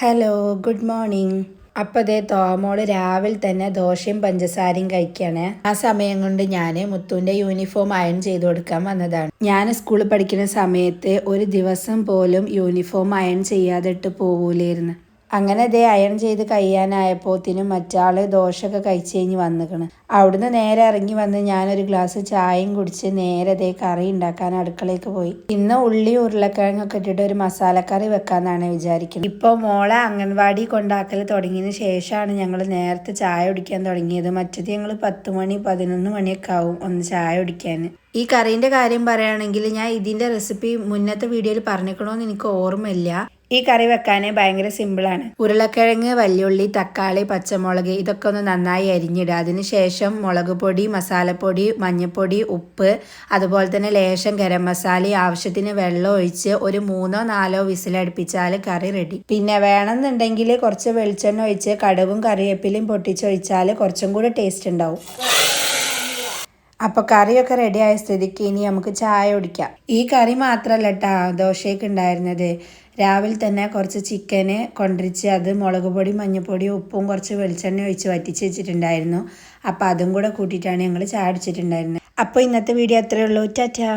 Hello good morning. അപ്പോൾ അതേ തോമോൾ രാവിലെ തന്നെ ദോശയും പഞ്ചസാരയും കഴിക്കുകയാണ് ആ സമയം കൊണ്ട് ഞാൻ മുത്തുവിന്റെ യൂണിഫോം അയൺ ചെയ്ത് കൊടുക്കാൻ വന്നതാണ്. ഞാൻ സ്കൂളിൽ പഠിക്കുന്ന സമയത്ത് ഒരു ദിവസം പോലും യൂണിഫോം അയൺ ചെയ്യാതെ പോകൂലായിരുന്നു അങ്ങനെ ദേ അയൺ ചെയ്ത് കഴിയാനായപ്പോത്തിനും മറ്റാൾ ദോശയൊക്കെ കഴിച്ച് കഴിഞ്ഞ് വന്നിക്കണ്. അവിടുന്ന് നേരെ ഇറങ്ങി വന്ന് ഞാനൊരു ഗ്ലാസ് ചായയും കുടിച്ച് നേരെ ദേ കറി ഉണ്ടാക്കാൻ അടുക്കളയ്ക്ക് പോയി. ഇന്ന് ഉള്ളി ഉരുളക്കിഴങ്ങൊക്കെ ഇട്ടിട്ട് ഒരു മസാലക്കറി വെക്കാന്നാണ് വിചാരിക്കുന്നത് ഇപ്പോൾ മോളെ അംഗൻവാടി കൊണ്ടാക്കൽ തുടങ്ങിയതിന് ശേഷമാണ് ഞങ്ങൾ നേരത്തെ ചായ കുടിക്കാൻ തുടങ്ങിയത്. മറ്റത് ഞങ്ങൾ പത്ത് മണി പതിനൊന്ന് മണിയൊക്കെ ആവും ഒന്ന് ചായ കുടിക്കാൻ ഈ കറീന്റെ കാര്യം പറയുകയാണെങ്കിൽ ഞാൻ ഇതിന്റെ റെസിപ്പി മുന്നത്തെ വീഡിയോയിൽ പറഞ്ഞിക്കണമെന്ന് എനിക്ക് ഓർമ്മയില്ല. ഈ കറി വെക്കാൻ ഭയങ്കര സിമ്പിളാണ്. ഉരുളക്കിഴങ്ങ് വല്യുള്ളി തക്കാളി പച്ചമുളക് ഇതൊക്കെ ഒന്ന് നന്നായി അരിഞ്ഞിടുക. അതിനുശേഷം മുളക് പൊടി മസാലപ്പൊടി മഞ്ഞൾപ്പൊടി ഉപ്പ് അതുപോലെ തന്നെ ലേശം ഗരം മസാല ആവശ്യത്തിന് വെള്ളം ഒഴിച്ച് ഒരു മൂന്നോ നാലോ വിസിലടുപ്പിച്ചാൽ കറി റെഡി പിന്നെ വേണമെന്നുണ്ടെങ്കിൽ കുറച്ച് വെളിച്ചെണ്ണ ഒഴിച്ച് കടുകും കറിവേപ്പിലയും പൊട്ടിച്ചൊഴിച്ചാൽ കുറച്ചും കൂടി ടേസ്റ്റ് ഉണ്ടാവും. അപ്പോൾ കറിയൊക്കെ റെഡി ആയ സ്ഥിതിക്ക് ഇനി നമുക്ക് ചായ കുടിക്കാം. ഈ കറി മാത്രമല്ല കേട്ടോ ദോശയ്ക്ക് ഉണ്ടായിരുന്നത്. രാവിലെ തന്നെ കുറച്ച് ചിക്കന് കൊണ്ടിരിച്ച് അത് മുളക് പൊടി മഞ്ഞൾപ്പൊടി ഉപ്പും കുറച്ച് വെളിച്ചെണ്ണ ഒഴിച്ച് വറ്റിച്ച് വെച്ചിട്ടുണ്ടായിരുന്നു. അപ്പോൾ അതും കൂടെ കൂട്ടിയിട്ടാണ് ഞങ്ങൾ ചായ അടിച്ചിട്ടുണ്ടായിരുന്നത് അപ്പോൾ ഇന്നത്തെ വീഡിയോ അത്രയേ ഉള്ളൂ. ടാറ്റാ.